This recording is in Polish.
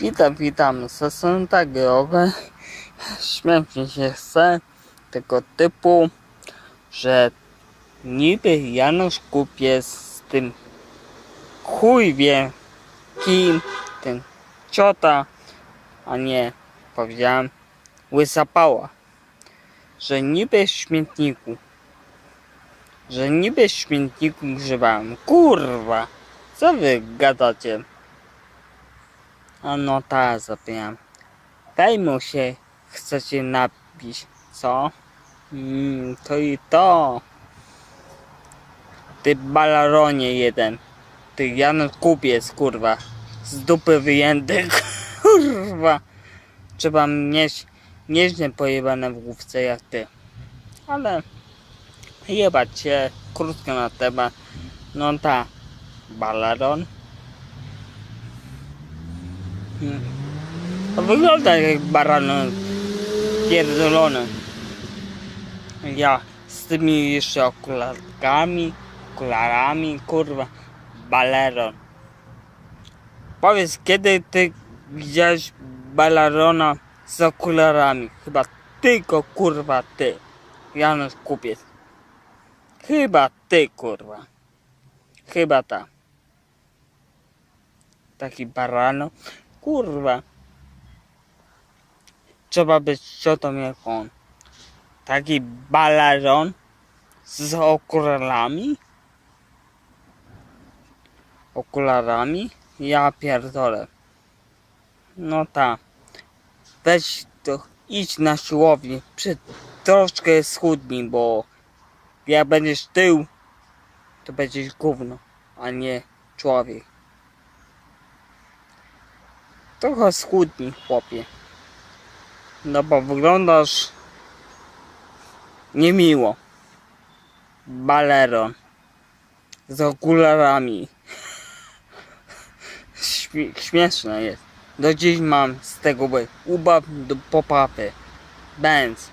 Witam, witam. Sesję takiego śmiesznie się chce tego typu, że niby Janusz Kupiec z tym chuj wie kim, ten ciota, a nie, powiedziałem, łysa pała, że niby w śmietniku, że niby w śmietniku grzebałem. Kurwa, co wy gadacie? No tak, zapomniałem. Daj się, chcecie napić, co? Mm, to i to. Ty balaronie jeden. Ty Janusz Kupiec, kurwa. Z dupy wyjęty, kurwa. Trzeba mieć nieźle pojebane w główce jak ty. Ale jebać się, krótko na temat. No ta, balaron. To wygląda jak baranon pierdolony. Ja z tymi jeszcze okularkami, okularami, kurwa, baleron. Powiedz, kiedy ty widziałeś balerona z okularami? Chyba tylko, kurwa, ty. Janusz Kupiec. Chyba ty, kurwa. Chyba ta. Taki barano. Kurwa. Trzeba być ciotą jak on. Taki balaron z okularami. Okularami? Ja pierdolę. No ta. Weź to, idź na siłownię. Przy, troszkę schudnij, bo jak będziesz tył, to będziesz gówno, a nie człowiek. Trochę schudnij, chłopie. No bo wyglądasz niemiło. Baleron. Z okularami. Śmie śmieszne jest. Do dziś mam z tego ubaw do popapy. Benz.